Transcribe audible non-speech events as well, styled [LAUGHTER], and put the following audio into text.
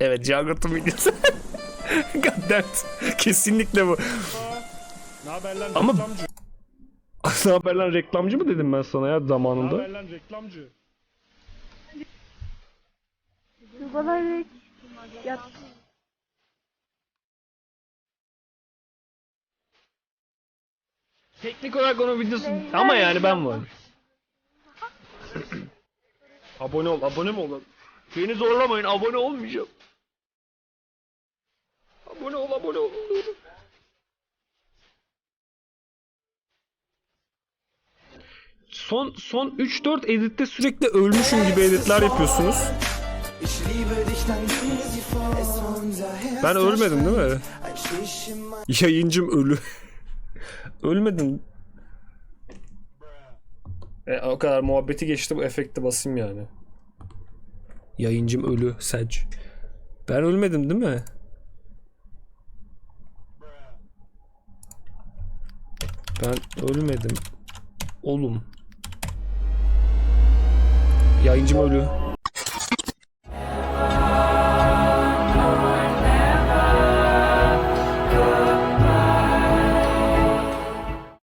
Evet Juggert'ın videosu. [LAUGHS] Goddammit. Kesinlikle bu. Ne haber lan Ama- reklamcı? [LAUGHS] ne haber lan reklamcı mı dedim ben sana ya Ne zamanında? haber lan reklamcı? Yuvaları yat. Teknik olarak onun videosu ama yani ben varım. abone ol, abone mi olalım? Beni zorlamayın, abone olmayacağım. Abone ol, abone ol. Son son 3-4 editte sürekli ölmüşüm gibi editler yapıyorsunuz. Ben ölmedim değil mi? Yayıncım ölü. Ölmedin. E, o kadar muhabbeti geçti bu efekti basayım yani. Yayıncım ölü Sedge. Ben ölmedim değil mi? Ben ölmedim. Oğlum. Yayıncım ölü.